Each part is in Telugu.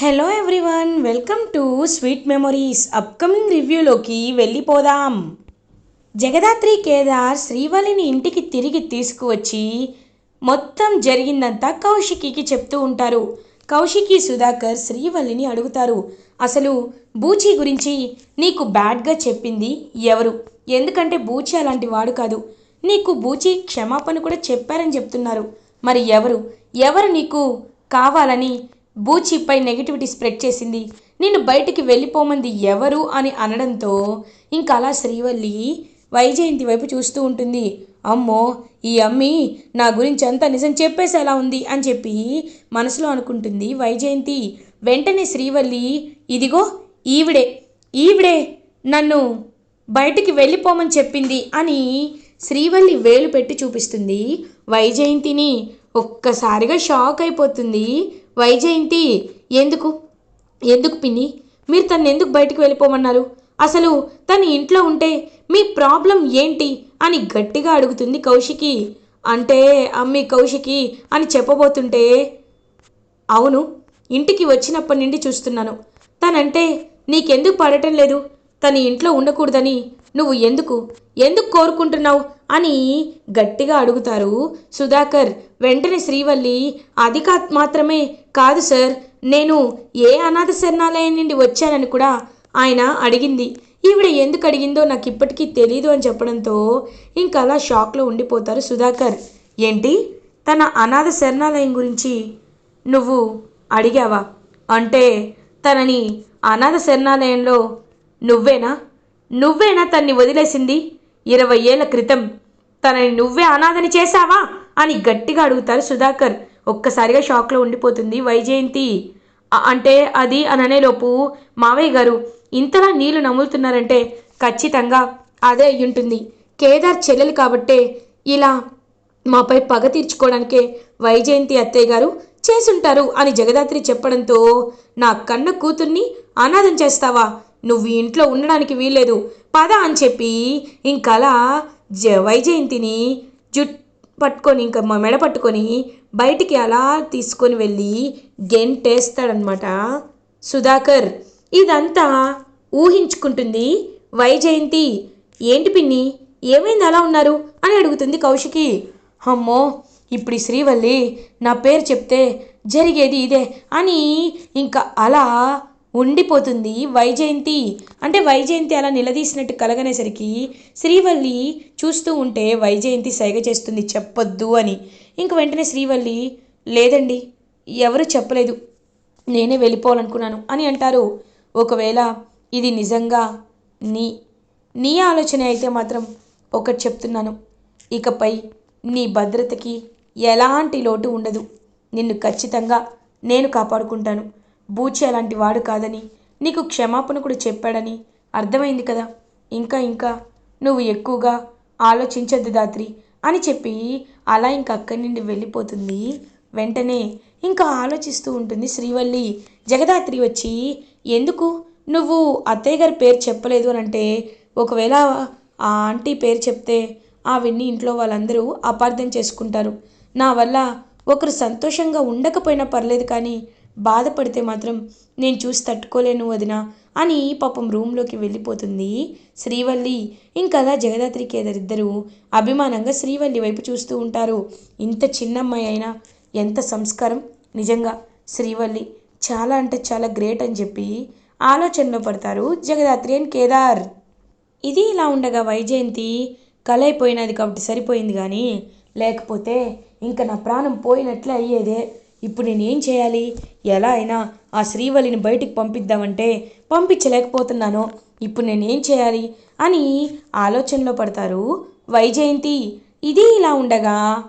Hello everyone welcome to sweet memories upcoming రివ్యూలోకి వెళ్ళిపోదాం. జగదాత్రి కేదార్ శ్రీవల్లిని ఇంటికి తిరిగి తీసుకువచ్చి మొత్తం జరిగిందంతా కౌశికికి చెప్తూ ఉంటారు. కౌశికి సుధాకర్ శ్రీవల్లిని అడుగుతారు అసలు బూచి గురించి నీకు బ్యాడ్గా చెప్పింది ఎవరు? ఎందుకంటే బూచి అలాంటి వాడు కాదు. నీకు బూచి క్షమాపణ కూడా చెప్పారని చెప్తున్నారు. మరి ఎవరు? ఎవరు నీకు కావాలని బూచిపై నెగిటివిటీ స్ప్రెడ్ చేసింది. నేను బయటికి వెళ్ళిపోమంది ఎవరు? అని అనడంతో ఇంకా అలా శ్రీవల్లి వైజయంతి వైపు చూస్తూ ఉంటుంది. అమ్మో ఈ అమ్మి నా గురించి అంతా నిజం చెప్పేసేలా ఉంది అని చెప్పి మనసులో అనుకుంటుంది వైజయంతి. వెంటనే శ్రీవల్లి ఇదిగో ఈవిడే ఈవిడే నన్ను బయటికి వెళ్ళిపోమని చెప్పింది అని శ్రీవల్లి వేలు పెట్టి చూపిస్తుంది వైజయంతిని. ఒక్కసారిగా షాక్ అయిపోతుంది వైజయంతి. ఎందుకు? ఎందుకు పిన్ని? మీరు తను ఎందుకు బయటికి వెళ్ళిపోమన్నారు? అసలు తను ఇంట్లో ఉంటే మీ ప్రాబ్లం ఏంటి అని గట్టిగా అడుగుతుంది కౌశికి. అంటే అమ్మి కౌశికి అని చెప్పబోతుంటే అవును ఇంటికి వచ్చినప్పటి నుండి చూస్తున్నాను. తనంటే నీకెందుకు పడటం లేదు? తన ఇంట్లో ఉండకూడదని నువ్వు ఎందుకు? ఎందుకు కోరుకుంటున్నావు? అని గట్టిగా అడుగుతారు. సుధాకర్ వెంటనే శ్రీవల్లి అది కా మాత్రమే కాదు సార్ నేను ఏ అనాథ శరణాలయం నుండి వచ్చానని కూడా ఆయన అడిగింది. ఈవిడ ఎందుకు అడిగిందో నాకు ఇప్పటికీ తెలీదు అని చెప్పడంతో ఇంకా అలా షాక్లో ఉండిపోతారు సుధాకర్. ఏంటి? తన అనాథ శరణాలయం గురించి నువ్వు అడిగావా? అంటే తనని అనాథ శరణాలయంలో నువ్వేనా? నువ్వేనా తన్ని వదిలేసింది? ఇరవై ఏళ్ళ క్రితం తనని నువ్వే అనాథని చేశావా? అని గట్టిగా అడుగుతారు సుధాకర్. ఒక్కసారిగా షాక్లో ఉండిపోతుంది వైజయంతి. అంటే అది అని మావయ్య గారు ఇంతలా నీళ్ళు నములుతున్నారంటే ఖచ్చితంగా అదే అయ్యుంటుంది. కేదార్ చెల్లెలు కాబట్టే ఇలా మాపై పగ తీర్చుకోవడానికే వైజయంతి అత్తయ్య గారు చేసుంటారు అని జగదాత్రి చెప్పడంతో నా కన్న కూతుర్ని అనాథం చేస్తావా? నువ్వు ఇంట్లో ఉండడానికి వీల్లేదు. పద అని చెప్పి ఇంకలా జ వైజయంతిని జుట్ పట్టుకొని ఇంకా మెడ పట్టుకొని బయటికి అలా తీసుకొని వెళ్ళి గెంటేస్తాడనమాట సుధాకర్ ఇదంతా ఊహించుకుంటుంది వైజయంతి. ఏంటి పిన్ని ఏమైంది అలా ఉన్నారు? అని అడుగుతుంది కౌశికి. అమ్మో ఇప్పుడు ఈ శ్రీవల్లి నా పేరు చెప్తే జరిగేది ఇదే అని ఇంకా అలా ఉండిపోతుంది. వైజయంతి అంటే వైజయంతి అలా నిలదీసినట్టు కలగనేసరికి శ్రీవల్లి చూస్తూ ఉంటే వైజయంతి సైగ చేస్తుంది చెప్పొద్దు అని. ఇంక వెంటనే శ్రీవల్లి లేదండి ఎవరు చెప్పలేదు. నేనే వెళ్ళిపోవాలనుకున్నాను అని అంటారు. ఒకవేళ ఇది నిజంగా నీ నీ ఆలోచన అయితే మాత్రం ఒకటి చెప్తున్నాను. ఇకపై నీ భద్రతకి ఎలాంటి లోటు ఉండదు. నిన్ను ఖచ్చితంగా నేను కాపాడుకుంటాను. బూచి అలాంటి వాడు కాదని నీకు క్షమాపణ కూడా చెప్పాడని అర్థమైంది కదా. ఇంకా ఇంకా నువ్వు ఎక్కువగా ఆలోచించద్దు దాత్రి అని చెప్పి అలా ఇంక అక్కడి నుండి వెళ్ళిపోతుంది. వెంటనే ఇంకా ఆలోచిస్తూ ఉంటుంది శ్రీవల్లి. జగదాత్రి వచ్చి ఎందుకు? నువ్వు అత్తయ్య గారి పేరు చెప్పలేదు అని అంటే ఒకవేళ ఆ ఆంటీ పేరు చెప్తే ఆవిడ్ని ఇంట్లో వాళ్ళందరూ అపార్థం చేసుకుంటారు. నా వల్ల ఒకరు సంతోషంగా ఉండకపోయినా పర్లేదు కానీ బాధపడితే మాత్రం నేను చూసి తట్టుకోలేను వదిన అని పాపం రూమ్లోకి వెళ్ళిపోతుంది శ్రీవల్లి. ఇంకలా జగదాత్రి కేదరిద్దరూ అభిమానంగా శ్రీవల్లి వైపు చూస్తూ ఉంటారు. ఇంత చిన్నమ్మాయి అయినా ఎంత సంస్కారం? నిజంగా శ్రీవల్లి చాలా అంటే చాలా గ్రేట్ అని చెప్పి ఆలోచనలో పడతారు జగదాత్రి అండ్ కేదార్. ఇది ఇలా ఉండగా వైజయంతి కలైపోయినది కాబట్టి సరిపోయింది కానీ లేకపోతే ఇంకా నా ప్రాణం పోయినట్లే అయ్యేదే. ఇప్పుడు నేనేం చేయాలి? ఎలా అయినా ఆ శ్రీవల్లిని బయటికి పంపిద్దామంటే పంపించలేకపోతున్నాను. ఇప్పుడు నేనేం చేయాలి? అని ఆలోచనలో పడతారు వైజయంతి. ఇది ఇలా ఉండగా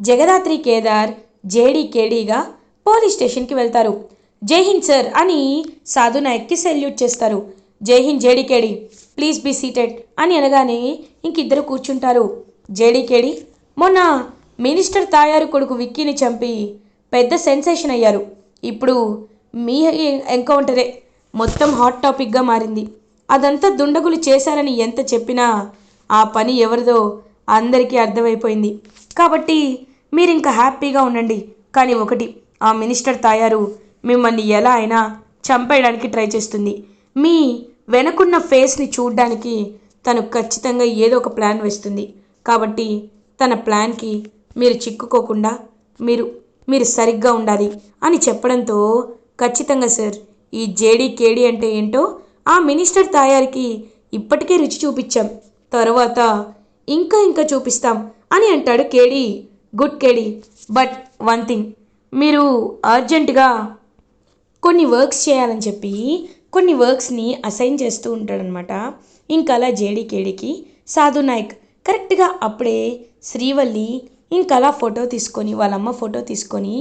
జగదాత్రి కేదార్ జేడీ కేడీగా పోలీస్ స్టేషన్కి వెళ్తారు. జై హింద్ సార్ అని సాధు నాయక్కి సెల్యూట్ చేస్తారు. జై Hind JD KD please be seated అని అనగానే ఇంకిద్దరు కూర్చుంటారు. జేడీకేడి మొన్న మినిస్టర్ తాయారు కొడుకు విక్కీని చంపి పెద్ద సెన్సేషన్ అయ్యారు. ఇప్పుడు మీ ఎన్కౌంటరే మొత్తం హాట్ టాపిక్గా మారింది. అదంతా దుండగులు చేశారని ఎంత చెప్పినా ఆ పని ఎవరిదో అందరికీ అర్థమైపోయింది. కాబట్టి మీరు ఇంకా హ్యాపీగా ఉండండి. కానీ ఒకటి ఆ మినిస్టర్ తాయారు మిమ్మల్ని ఎలా అయినా చంపేయడానికి ట్రై చేస్తుంది. మీ వెనకున్న ఫేస్ని చూడడానికి తను ఖచ్చితంగా ఏదో ఒక ప్లాన్ వేస్తుంది. కాబట్టి తన ప్లాన్కి మీరు చిక్కుకోకుండా మీరు మీరు సరిగ్గా ఉండాలి అని చెప్పడంతో ఖచ్చితంగా సార్ ఈ జేడీ కేడీ అంటే ఏంటో ఆ మినిస్టర్ తాయారికి ఇప్పటికే రుచి చూపించాం. తర్వాత ఇంకా ఇంకా చూపిస్తాం అని అంటాడు KD. Good KD. But one thing మీరు అర్జెంటుగా కొన్ని వర్క్స్ చేయాలని చెప్పి కొన్ని వర్క్స్ని అసైన్ చేస్తూ ఉంటాడనమాట ఇంకా అలా జేడీ కేడీకి సాధు నాయక్ కరెక్ట్గా అప్పుడే శ్రీవల్లి ఇంకా అలా ఫోటో తీసుకొని వాళ్ళ అమ్మ ఫోటో తీసుకొని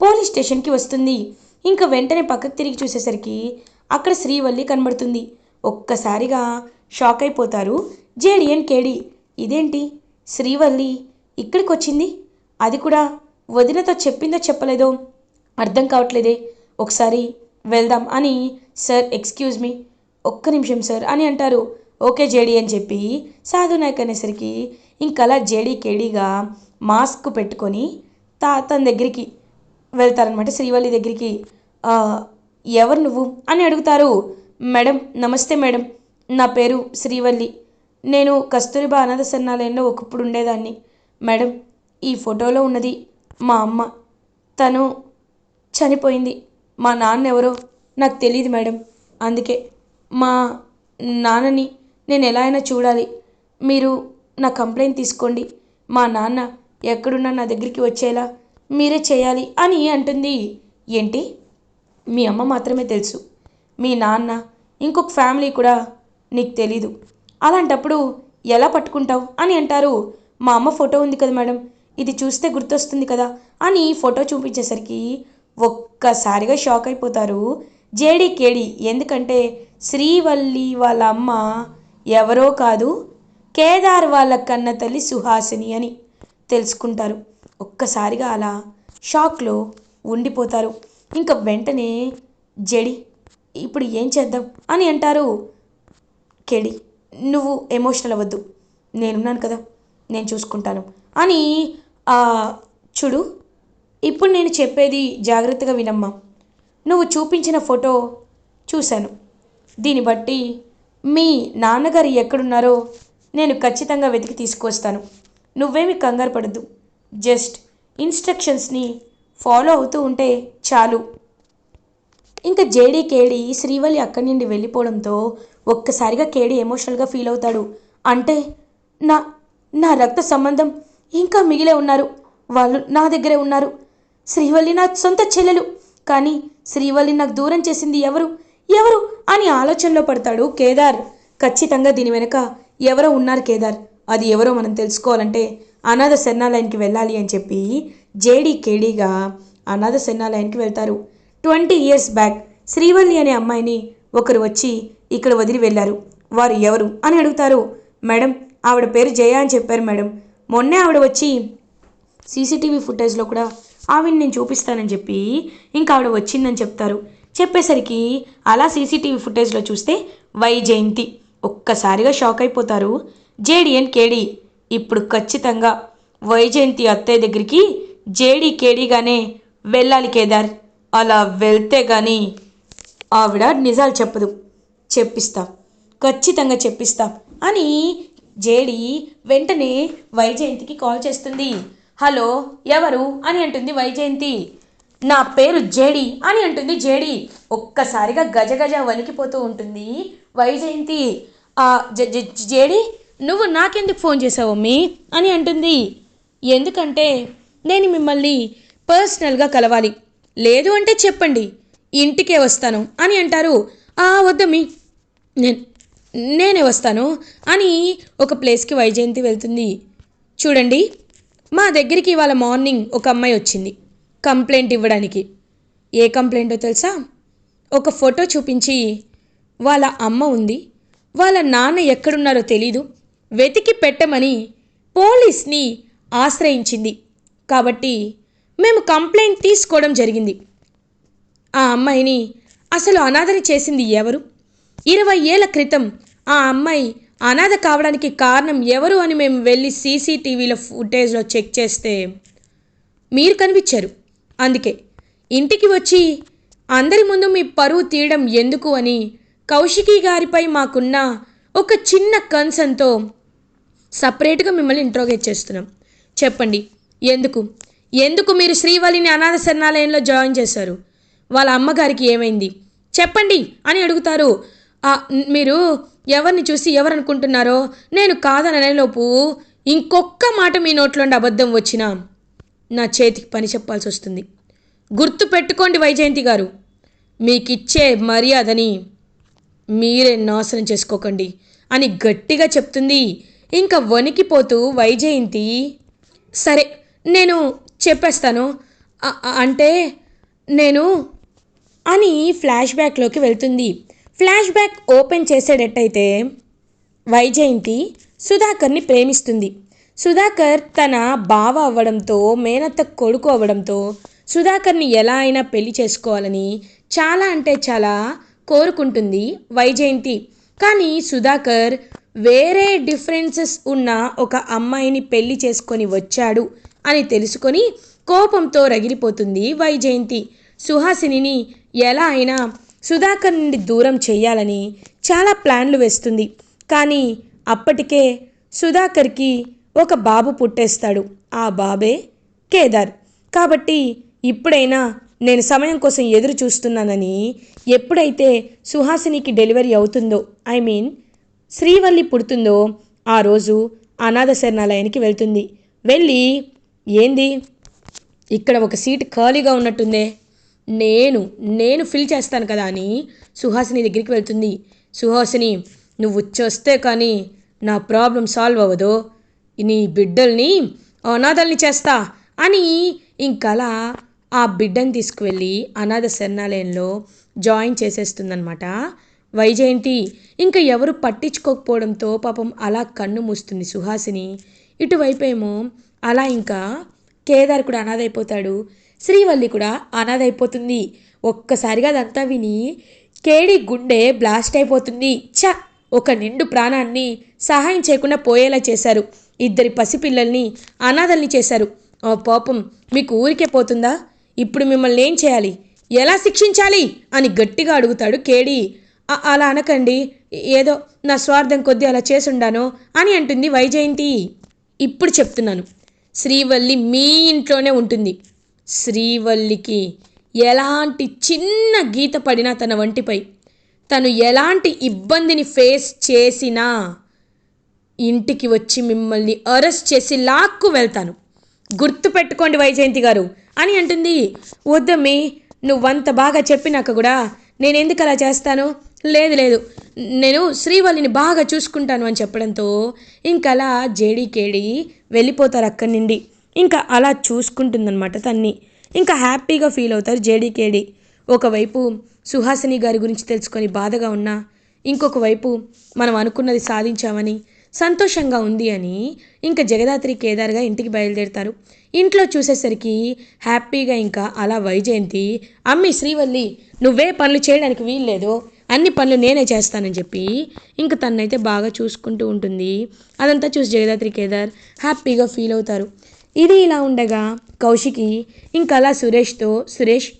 పోలీస్ స్టేషన్కి వస్తుంది. ఇంకా వెంటనే పక్కకు తిరిగి చూసేసరికి అక్కడ శ్రీవల్లి కనబడుతుంది. ఒక్కసారిగా షాక్ అయిపోతారు జేడిఎన్ కేడి. ఇదేంటి? శ్రీవల్లి ఇక్కడికి వచ్చింది అది కూడా వదినతో చెప్పిందో చెప్పలేదో? అర్థం కావట్లేదే. ఒకసారి వెళ్దాం అని సార్ ఎక్స్క్యూజ్ మీ. ఒక్క నిమిషం సార్ అని అంటారు. ఓకే జేడీ అని చెప్పి సాధు నాయక్ అనేసరికి ఇంకలా జేడీ కేడీగా మాస్క్ పెట్టుకొని తా తన దగ్గరికి వెళ్తారనమాట శ్రీవల్లి దగ్గరికి. ఎవరు నువ్వు? అని అడుగుతారు. మేడం నమస్తే మేడం. నా పేరు శ్రీవల్లి. నేను కస్తూరిబా అనాథ సన్నాలయంలో ఒకప్పుడు ఉండేదాన్ని. మేడం ఈ ఫోటోలో ఉన్నది మా అమ్మ. తను చనిపోయింది. మా నాన్న ఎవరో నాకు తెలియదు మేడం. అందుకే మా నాన్నని నేను ఎలా అయినా చూడాలి. మీరు నా కంప్లైంట్ తీసుకోండి. మా నాన్న ఎక్కడున్నా నా దగ్గరికి వచ్చేలా మీరే చేయాలి అని అంటుంది. ఏంటి? మీ అమ్మ మాత్రమే తెలుసు. మీ నాన్న ఇంకొక ఫ్యామిలీ కూడా నీకు తెలీదు. అలాంటప్పుడు ఎలా పట్టుకుంటావు అని అంటారు. మా అమ్మ ఫోటో ఉంది కదా మేడం ఇది చూస్తే గుర్తొస్తుంది కదా అని ఫోటో చూపించేసరికి ఒక్కసారిగా షాక్ అయిపోతారు. జేడీ కేడి ఎందుకంటే శ్రీవల్లి వాళ్ళ అమ్మ ఎవరో కాదు కేదార్ వాళ్ళ కన్న తల్లి సుహాసిని అని తెలుసుకుంటారు. ఒక్కసారిగా అలా షాక్లో ఉండిపోతారు. ఇంకా వెంటనే జడి ఇప్పుడు ఏం చేద్దాం? అని అంటారు కెడి. నువ్వు ఎమోషనల్ అవ్వద్దు. నేనున్నాను కదా. నేను చూసుకుంటాను. అని చూడు ఇప్పుడు నేను చెప్పేది జాగ్రత్తగా వినమ్మా. నువ్వు చూపించిన ఫోటో చూశాను. దీన్ని బట్టి మీ నాన్నగారు ఎక్కడున్నారో నేను ఖచ్చితంగా వెతికి తీసుకొస్తాను నువ్వేమి కంగారు పడద్దు. జస్ట్ ఇన్స్ట్రక్షన్స్ని ఫాలో అవుతూ ఉంటే చాలు. ఇంకా జేడీ కేడి శ్రీవల్లి అక్కడి నుండి వెళ్ళిపోవడంతో ఒక్కసారిగా కేడి ఎమోషనల్గా ఫీల్ అవుతాడు. అంటే నా నా రక్త సంబంధం ఇంకా మిగిలే ఉన్నారు. వాళ్ళు నా దగ్గరే ఉన్నారు. శ్రీవల్లి నా సొంత చెల్లెలు. కానీ శ్రీవల్లి నాకు దూరం చేసింది ఎవరు? ఎవరు? అని ఆలోచనలో పడతాడు కేదార్. ఖచ్చితంగా దీని వెనుక ఎవరో ఉన్నారు కేదార్. అది ఎవరో మనం తెలుసుకోవాలంటే అనాథ శరణాలయానికి వెళ్ళాలి అని చెప్పి జేడీ కేడీగా అనాథ శరణాలయానికి వెళ్తారు. ట్వంటీ ఇయర్స్ బ్యాక్ శ్రీవల్లి అనే అమ్మాయిని ఒకరు వచ్చి ఇక్కడ వదిలి వెళ్ళారు. వారు ఎవరు అని అడుగుతారు. మేడం ఆవిడ పేరు జయ అని చెప్పారు మేడం. మొన్నే ఆవిడ వచ్చి సీసీటీవీ ఫుటేజ్లో కూడా ఆవిడ నేను చూపిస్తానని చెప్పి ఇంకా ఆవిడ వచ్చిందని చెప్తారు. చెప్పేసరికి అలా సీసీటీవీ ఫుటేజ్లో చూస్తే వై జయంతి ఒక్కసారిగా షాక్ అయిపోతారు. జేడీఎన్ కేడీ. ఇప్పుడు ఖచ్చితంగా వైజయంతి అత్తయ్య దగ్గరికి జేడీ కేడీగానే వెళ్ళాలి కేదార్. అలా వెళ్తే కానీ ఆవిడ నిజాలు చెప్పదు. చెప్పిస్తా. ఖచ్చితంగా చెప్పిస్తా అని జేడి వెంటనే వైజయంతికి కాల్ చేస్తుంది. హలో ఎవరు? అని అంటుంది వైజయంతి. నా పేరు జేడి అని అంటుంది జేడి. ఒక్కసారిగా గజగజ వణికిపోతూ ఉంటుంది వైజయంతి. జేడి నువ్వు నాకెందుకు ఫోన్ చేసావు మీ అని అంటుంది. ఎందుకంటే నేను మిమ్మల్ని పర్సనల్గా కలవాలి. లేదు అంటే చెప్పండి. ఇంటికే వస్తాను అని అంటారు. ఆ వద్దమ్మీ నేను నేనే వస్తాను అని ఒక ప్లేస్కి వైజయంతి వెళ్తుంది. చూడండి మా దగ్గరికి ఇవాళ మార్నింగ్ ఒక అమ్మాయి వచ్చింది. కంప్లైంట్ ఇవ్వడానికి. ఏ కంప్లైంటో తెలుసా? ఒక ఫోటో చూపించి వాళ్ళ అమ్మ ఉంది. వాళ్ళ నాన్న ఎక్కడున్నారో తెలీదు. వెతికి పెట్టమని పోలీస్ని ఆశ్రయించింది. కాబట్టి మేము కంప్లైంట్ తీసుకోవడం జరిగింది. ఆ అమ్మాయిని అసలు అనాథన చేసింది ఎవరు? ఇరవై ఏళ్ళ క్రితం ఆ అమ్మాయి అనాథ కావడానికి కారణం ఎవరు అని మేము వెళ్ళి సీసీటీవీలో ఫుటేజ్లో చెక్ చేస్తే మీరు కనిపించారు. అందుకే ఇంటికి వచ్చి అందరి ముందు మీ పరువు తీయడం ఎందుకు అని కౌశికి గారిపై మాకున్న ఒక చిన్న కన్సర్న్తో సపరేట్గా మిమ్మల్ని ఇంట్రోగేట్ చేస్తున్నాం. చెప్పండి ఎందుకు? ఎందుకు మీరు శ్రీవల్లిని అనాథ శరణాలయంలో జాయిన్ చేశారు? వాళ్ళ అమ్మగారికి ఏమైంది? చెప్పండి అని అడుగుతారు. మీరు ఎవరిని చూసి ఎవరు అనుకుంటున్నారో నేను కాదననేలోపు ఇంకొక్క మాట మీ నోట్లోండి అబద్ధం వచ్చినా నా చేతికి పని చెప్పాల్సి వస్తుంది. గుర్తు పెట్టుకోండి వైజయంతి గారు. మీకిచ్చే మర్యాదని మీరే నాశనం చేసుకోకండి అని గట్టిగా చెప్తుంది. ఇంకా వణికిపోతూ వైజయంతి సరే నేను చెప్పేస్తాను. అంటే నేను అని ఫ్లాష్ బ్యాక్లోకి వెళ్తుంది. ఫ్లాష్ బ్యాక్ ఓపెన్ చేసేటట్టయితే వైజయంతి సుధాకర్ని ప్రేమిస్తుంది. సుధాకర్ తన బావ అవ్వడంతో మేనత్త కొడుకు అవ్వడంతో సుధాకర్ని ఎలా అయినా పెళ్ళి చేసుకోవాలని చాలా అంటే చాలా కోరుకుంటుంది వైజయంతి. కానీ సుధాకర్ వేరే డిఫరెన్సెస్ ఉన్న ఒక అమ్మాయిని పెళ్ళి చేసుకొని వచ్చాడు అని తెలుసుకొని కోపంతో రగిలిపోతుంది వైజయంతి. సుహాసినిని ఎలా అయినా సుధాకర్ నుండి దూరం చేయాలని చాలా ప్లాన్లు వేస్తుంది. కానీ అప్పటికే సుధాకర్కి ఒక బాబు పుట్టేస్తాడు. ఆ బాబే కేదార్. కాబట్టి ఇప్పుడైనా నేను సమయం కోసం ఎదురు చూస్తున్నానని ఎప్పుడైతే సుహాసినికి డెలివరీ అవుతుందో ఐ మీన్ శ్రీవల్లి పుడుతుందో ఆ రోజు అనాథ శరణాలయానికి వెళ్తుంది. వెళ్ళి ఏంది? ఇక్కడ ఒక సీట్ ఖాళీగా ఉన్నట్టుందే. నేను నేను ఫిల్ చేస్తాను కదా అని సుహాసిని దగ్గరికి వెళ్తుంది. సుహాసిని నువ్వు చేస్తే కానీ నా ప్రాబ్లం సాల్వ్ అవ్వదు. నీ బిడ్డల్ని అనాథల్ని చేస్తా అని ఇంకలా ఆ బిడ్డను తీసుకువెళ్ళి అనాథ శరణాలయంలో జాయిన్ చేసేస్తుందనమాట వైజయంతి ఇంకా ఎవరు పట్టించుకోకపోవడంతో పాపం అలా కన్ను మూస్తుంది సుహాసిని. ఇటువైపేమో అలా ఇంకా కేదార్ కూడా అనాథైపోతాడు. శ్రీవల్లి కూడా అనాథైపోతుంది. ఒక్కసారిగా అదంతా విని కేడి గుండె బ్లాస్ట్ అయిపోతుంది. ఛ! ఒక నిండు ప్రాణాన్ని సహాయం చేయకుండా పోయేలా చేశారు. ఇద్దరి పసిపిల్లల్ని అనాథల్ని చేశారు. పాపం మీకు ఊరికే పోతుందా? ఇప్పుడు మిమ్మల్ని ఏం చేయాలి? ఎలా శిక్షించాలి? అని గట్టిగా అడుగుతాడు కేడి. అలా అనకండి. ఏదో నా స్వార్థం కొద్దీ అలా చేసుండాను అని అంటుంది వైజయంతి. ఇప్పుడు చెప్తున్నాను. శ్రీవల్లి మీ ఇంట్లోనే ఉంటుంది. శ్రీవల్లికి ఎలాంటి చిన్న గీత పడినా తన వంటిపై. తను ఎలాంటి ఇబ్బందిని ఫేస్ చేసినా ఇంటికి వచ్చి మిమ్మల్ని అరెస్ట్ చేసి లాక్కు వెళ్తాను. గుర్తు పెట్టుకోండి వైజయంతి గారు. అని అంటుంది. వద్దమ్మి నువ్వంత బాగా చెప్పినాక కూడా నేను ఎందుకు అలా చేస్తాను? లేదు లేదు. నేను శ్రీవల్లిని బాగా చూసుకుంటాను అని చెప్పడంతో ఇంకలా జేడీకేడి వెళ్ళిపోతారు అక్కడి నుండి ఇంకా అలా చూసుకుంటుందన్నమాట తన్ని. ఇంకా హ్యాపీగా ఫీల్ అవుతారు జేడీకేడి. ఒకవైపు సుహాసిని గారి గురించి తెలుసుకొని బాధగా ఉన్నా ఇంకొక వైపు మనం అనుకున్నది సాధించామని సంతోషంగా ఉంది అని ఇంకా జగదాత్రి కేదార్గా ఇంటికి బయలుదేరుతారు. ఇంట్లో చూసేసరికి హ్యాపీగా ఇంకా అలా వైజయంతి అమ్మి శ్రీవల్లి నువ్వే పనులు చేయడానికి వీల్లేదు. అన్ని పనులు నేనే చేస్తానని చెప్పి ఇంక తన్నైతే బాగా చూసుకుంటూ ఉంటుంది. అదంతా చూసి జగదాత్రి కేదార్ హ్యాపీగా ఫీల్ అవుతారు. ఇది ఇలా ఉండగా కౌశికి ఇంకా అలా సురేష్తో సురేష్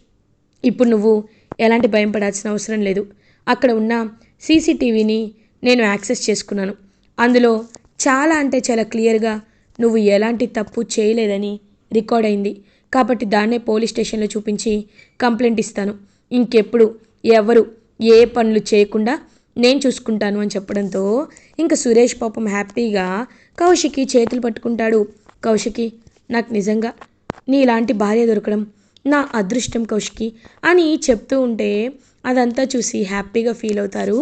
ఇప్పుడు నువ్వు ఎలాంటి భయం పడాల్సిన అవసరం లేదు. అక్కడ ఉన్న సీసీటీవీని నేను యాక్సెస్ చేసుకున్నాను. అందులో చాలా అంటే చాలా క్లియర్గా నువ్వు ఎలాంటి తప్పు చేయలేదని రికార్డ్ అయింది. కాబట్టి దాన్నే పోలీస్ స్టేషన్లో చూపించి కంప్లైంట్ ఇస్తాను. ఇంకెప్పుడు ఎవరు ఏ పనులు చేయకుండా నేను చూసుకుంటాను అని చెప్పడంతో ఇంకా సురేష్ పాపం హ్యాపీగా కౌశికి చేతులు పట్టుకుంటాడు. కౌశికి నాకు నిజంగా నీలాంటి భార్య దొరకడం నా అదృష్టం కౌశికి అని చెప్తూ ఉంటే అదంతా చూసి హ్యాపీగా ఫీల్ అవుతారు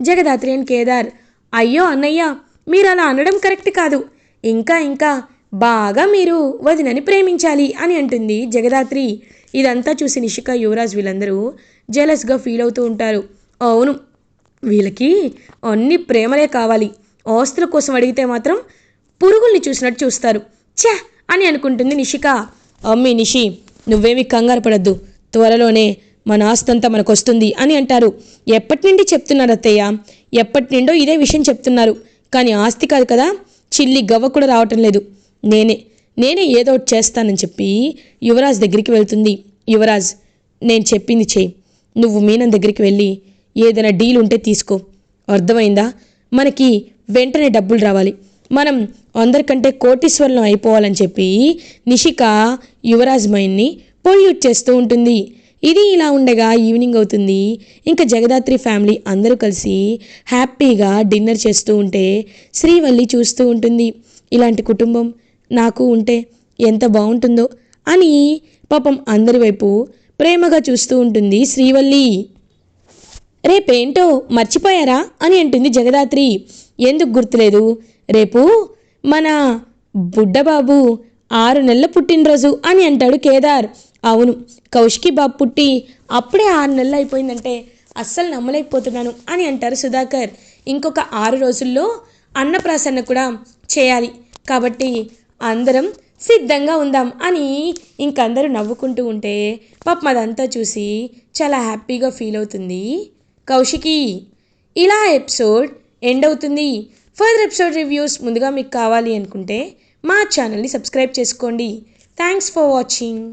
జగదాత్రి అండ్ కేదార్. అయ్యో అన్నయ్య మీరు అలా అనడం కరెక్ట్ కాదు. ఇంకా ఇంకా బాగా మీరు వదినని ప్రేమించాలి అని అంటుంది జగదాత్రి. ఇదంతా చూసి నిషిక యువరాజ్ వీళ్ళందరూ జెలస్గా ఫీల్ అవుతూ ఉంటారు. అవును వీళ్ళకి అన్ని ప్రేమలే కావాలి. ఆస్తుల కోసం అడిగితే మాత్రం పురుగుల్ని చూసినట్టు చూస్తారు. ఛ! అని అనుకుంటుంది నిషిక. అమ్మి నిషి నువ్వేమి కంగారు పడద్దు. త్వరలోనే మన ఆస్తంతా మనకు వస్తుంది అని అంటారు. ఎప్పటి నుండి చెప్తున్నారు అత్తయ్య? ఎప్పటి నుండో ఇదే విషయం చెప్తున్నారు. కానీ ఆస్తి కాదు కదా చిల్లి గవ్వ కూడా రావటం లేదు. నేనే నేనే ఏదో ఒకటి చేస్తానని చెప్పి యువరాజ్ దగ్గరికి వెళ్తుంది. యువరాజ్ నేను చెప్పింది చెయ్యి నువ్వు మీనం దగ్గరికి వెళ్ళి ఏదైనా డీల్ ఉంటే తీసుకో. అర్థమైందా? మనకి వెంటనే డబ్బులు రావాలి. మనం అందరికంటే కోటీశ్వరులం అయిపోవాలని చెప్పి నిషిక యువరాజ్ మైండ్ని పొల్యూట్ చేస్తూ ఉంటుంది. ఇది ఇలా ఉండగా ఈవినింగ్ అవుతుంది. ఇంకా జగదాత్రి ఫ్యామిలీ అందరూ కలిసి హ్యాపీగా డిన్నర్ చేస్తూ ఉంటే శ్రీవల్లి చూస్తూ ఉంటుంది. ఇలాంటి కుటుంబం నాకు ఉంటే ఎంత బాగుంటుందో అని పాపం అందరి వైపు ప్రేమగా చూస్తూ ఉంటుంది శ్రీవల్లి. రేపేంటో మర్చిపోయారా? అని అంటుంది జగదాత్రి. ఎందుకు గుర్తులేదు? రేపు మన బుడ్డబాబు ఆరు నెలల పుట్టినరోజు అని అంటాడు కేదార్. అవును కౌశికి బాబు పుట్టి అప్పుడే ఆరు నెలలు అయిపోయిందంటే అస్సలు నమ్మలేకపోతున్నాను అని అంటారు సుధాకర్. ఇంకొక ఆరు రోజుల్లో అన్నప్రాసన్న కూడా చేయాలి. కాబట్టి అందరం సిద్ధంగా ఉందాం అని ఇంకందరూ నవ్వుకుంటూ ఉంటే పాపం అదంతా చూసి చాలా హ్యాపీగా ఫీల్ అవుతుంది కౌశికి. ఇలా ఎపిసోడ్ ఎండ్ అవుతుంది. ఫర్దర్ ఎపిసోడ్ రివ్యూస్ ముందుగా మీకు కావాలి అనుకుంటే మా ఛానల్ని సబ్స్క్రైబ్ చేసుకోండి. Thanks for watching.